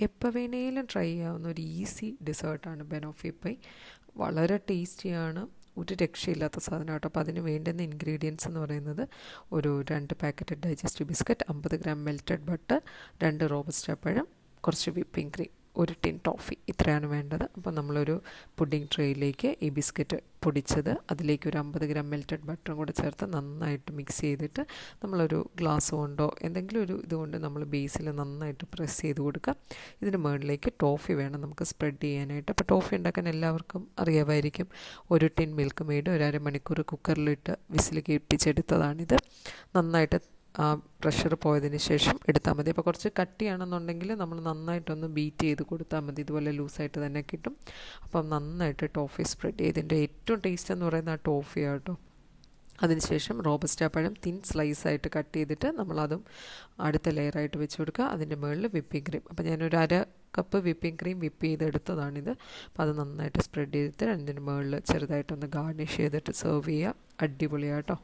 എപ്പോൾ വേണേലും ട്രൈ ചെയ്യാവുന്ന ഒരു ഈസി ഡെസേർട്ടാണ് ബെനോഫി പൈ. വളരെ ടേസ്റ്റിയാണ് ഒരു രക്ഷയില്ലാത്ത സാധനം കേട്ടോ. അപ്പോൾ അതിന് വേണ്ടുന്ന ഇൻഗ്രീഡിയൻസ് എന്ന് പറയുന്നത് ഒരു രണ്ട് പാക്കറ്റ് ഡൈജസ്റ്റീവ് ബിസ്ക്കറ്റ് അമ്പത് ഗ്രാം മെൽറ്റഡ് ബട്ടർ രണ്ട് റോബസ്റ്റ പഴം കുറച്ച് വിപ്പിംഗ് ക്രീം ഒരു ടിൻ ടോഫി ഇത്രയാണ് വേണ്ടത്. അപ്പോൾ നമ്മളൊരു പുഡിംഗ് ട്രേയിലേക്ക് ഈ ബിസ്ക്കറ്റ് പൊടിച്ചത്. അതിലേക്ക് ഒരു അമ്പത് ഗ്രാം മെൽറ്റഡ് ബട്ടറും കൂടെ ചേർത്ത് നന്നായിട്ട് മിക്സ് ചെയ്തിട്ട് നമ്മളൊരു ഗ്ലാസ് കൊണ്ടോ എന്തെങ്കിലും ഒരു ഇതുകൊണ്ട് നമ്മൾ ബേസിൽ നന്നായിട്ട് പ്രസ് ചെയ്ത് കൊടുക്കുക. ഇതിന് മുകളിലേക്ക് ടോഫി വേണം നമുക്ക് സ്പ്രെഡ് ചെയ്യാനായിട്ട്. അപ്പോൾ ടോഫി ഉണ്ടാക്കാൻ എല്ലാവർക്കും അറിയാമായിരിക്കും. ഒരു ടിൻ മിൽക്ക് മെയ്ഡ് ഒരു അരമണിക്കൂർ കുക്കറിലിട്ട് വിസിൽ കേൾപ്പിച്ചെടുത്തതാണിത്. നന്നായിട്ട് ആ പ്രഷർ പോയതിന് ശേഷം എടുത്താൽ മതി. അപ്പോൾ കുറച്ച് കട്ടിയാണെന്നുണ്ടെങ്കിൽ നമ്മൾ നന്നായിട്ടൊന്ന് ബീറ്റ് ചെയ്ത് കൊടുത്താൽ മതി. ഇതുപോലെ ലൂസായിട്ട് തന്നെ കിട്ടും. അപ്പം നന്നായിട്ട് ടോഫി സ്പ്രെഡ് ചെയ്തിന്റെ ഏറ്റവും ടേസ്റ്റ് എന്ന് പറയുന്നത് ആ ടോഫിയാണ് കേട്ടോ. അതിനുശേഷം റോബസ്റ്റ പഴം തിൻ സ്ലൈസായിട്ട് കട്ട് ചെയ്തിട്ട് നമ്മളതും അടുത്ത ലെയറായിട്ട് വെച്ച് കൊടുക്കുക. അതിന്റെ മുകളിൽ വിപ്പിംഗ് ക്രീം അപ്പോൾ ഞാനൊരു അര കപ്പ് വിപ്പിംഗ് ക്രീം വിപ്പ് ചെയ്തെടുത്തതാണിത്. അപ്പോൾ അത് നന്നായിട്ട് സ്പ്രെഡ് ചെയ്തിട്ട് അതിന്റെ മുകളിൽ ചെറുതായിട്ടൊന്ന് ഗാർണിഷ് ചെയ്തിട്ട് സെർവ് ചെയ്യുക. അടിപൊളിയാട്ടോ